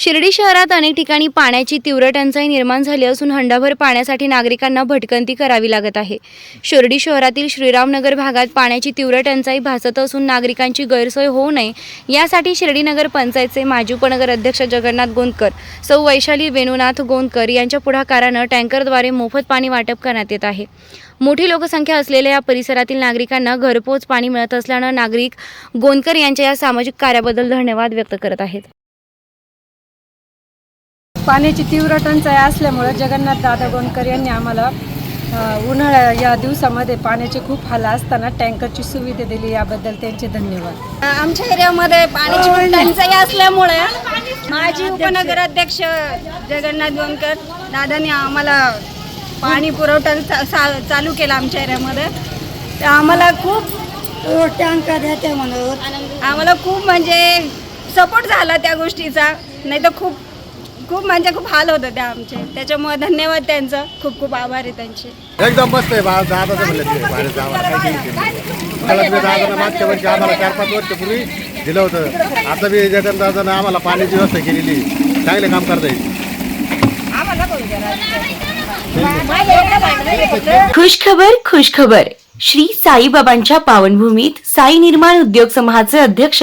शिर्डी शहरात अनेक ठिकाणी पाण्याची तीव्र टंचाई निर्माण झाली असून हंडाभर पाण्यासाठी नागरिकांना भटकंती करावी लागत आहे. शिर्डी शहरातील श्रीरामनगर भागात पाण्याची तीव्र टंचाई भासत असून नागरिकांची गैरसोय होऊ नये यासाठी शिर्डी नगर पंचायतचे माजी उपनगर अध्यक्ष जगन्नाथ गोंदकर सौ वैशाली वेणुनाथ गोंदकर यांच्या पुढाकारानं टँकरद्वारे मोफत पाणी वाटप करण्यात येत आहे. मोठी लोकसंख्या असलेल्या या परिसरातील नागरिकांना घरपोच पाणी मिळत असल्यानं नागरिक गोंदकर यांच्या या सामाजिक कार्याबद्दल धन्यवाद व्यक्त करत आहेत. पाण्याची तीव्र टंचाई असल्यामुळं जगन्नाथ दादा गोंडकर यांनी आम्हाला उन्हाळ्या या दिवसामध्ये पाण्याचे खूप हाल असताना टँकरची सुविधा दिली. याबद्दल त्यांचे धन्यवाद. आमच्या एरियामध्ये पाण्याची खूप टंचाई असल्यामुळे माजी उपनगराध्यक्ष जगन्नाथ गोंदकर दादांनी आम्हाला पाणी पुरवठा चा- चा- चालू केला आमच्या एरियामध्ये. तर आम्हाला खूप टँकर देते म्हणून आम्हाला खूप म्हणजे सपोर्ट झाला त्या गोष्टीचा. नाही तर खूप खूप म्हणजे खूप हाल होतं त्या आमचे. त्याच्यामुळे धन्यवाद त्यांचं. खूप खूप आभार आहे त्यांचे. एकदम मस्त आहे बा दादाचं म्हणलं ते पाण्याचं आम्हाला काही टेन्शन नाही. मला मी दादानं मागच्या वर्षी आम्हाला चार पाच वर्षापूर्वी दिलं होतं. आता बी जगन दादानं आम्हाला पाण्याची व्यवस्था केलेली. चांगले काम करता येईल. खुशखबर खुशखबर श्री साईबाबांच्या पावनभूमीत साई निर्माण उद्योग समूहाचे अध्यक्ष